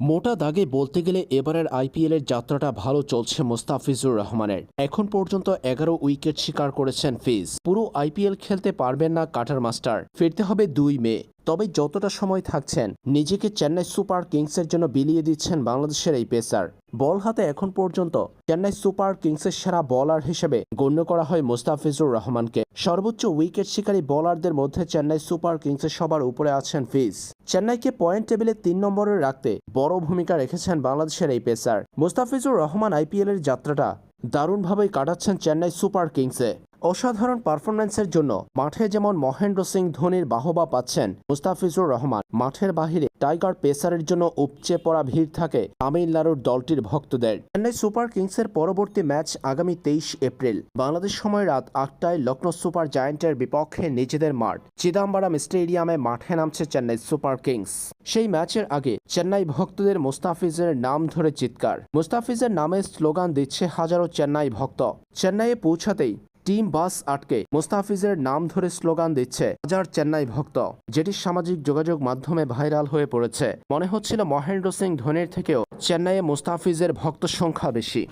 মোটা দাগে বলতে গেলে এবারের আইপিএলের যাত্রাটা ভালো চলছে মোস্তাফিজুর রহমানের। এখন পর্যন্ত এগারো উইকেট শিকার করেছেন ফিজ। পুরো আইপিএল খেলতে পারবেন না কাটার মাস্টার। ফিরতে হবে দুই মে। তবে যতটা সময় থাকছেন, নিজেকে চেন্নাই সুপার কিংসের জন্য বিলিয়ে দিচ্ছেন বাংলাদেশের এই পেসার। বল হাতে এখন পর্যন্ত চেন্নাই সুপার কিংসের সেরা বলার হিসেবে গণ্য করা হয় মোস্তাফিজুর রহমানকে। সর্বোচ্চ উইকেট শিকারী বোলারদের মধ্যে চেন্নাই সুপার কিংসের সবার উপরে আছেন ফিজ। চেন্নাইকে পয়েন্ট টেবিলে তিন নম্বরে রাখতে বড় ভূমিকা রেখেছেন বাংলাদেশের এই পেসার। মোস্তাফিজুর রহমান আইপিএলের যাত্রাটা দারুণভাবেই কাটাচ্ছেন চেন্নাই সুপার কিংসে। অসাধারণ পারফরম্যান্সের জন্য মাঠে যেমন মহেন্দ্র সিং ধোনির বাহবা পাচ্ছেন মুস্তাফিজুর রহমান, মাঠের বাহিরে টাইগার পেসারের জন্য উপচে পড়া ভিড় থাকে তামিলনাড়ুর দলটির ভক্তদের। চেন্নাই সুপার কিংসের পরবর্তী ম্যাচ আগামী তেইশ এপ্রিল। বাংলাদেশ সময় রাত আটটায় লখনৌ সুপার জায়ান্টের বিপক্ষে নিজেদের মাঠ, চিদাম্বারাম স্টেডিয়ামে মাঠে নামছে চেন্নাই সুপার কিংস। সেই ম্যাচের আগে চেন্নাই ভক্তদের মুস্তাফিজের নাম ধরে চিৎকার। মুস্তাফিজের নামে স্লোগান দিচ্ছে হাজারো চেন্নাই ভক্ত। চেন্নাইয়ে পৌঁছাতেই টিম বাস আটকে মুস্তাফিজের নাম ধরে স্লোগান দিচ্ছে হাজার চেন্নাই ভক্ত, যেটি সামাজিক যোগাযোগ মাধ্যমে ভাইরাল হয়ে পড়েছে। মনে হচ্ছিল মহেন্দ্র সিং ধোনির থেকেও চেন্নাইয়ে মুস্তাফিজের ভক্ত সংখ্যা বেশি।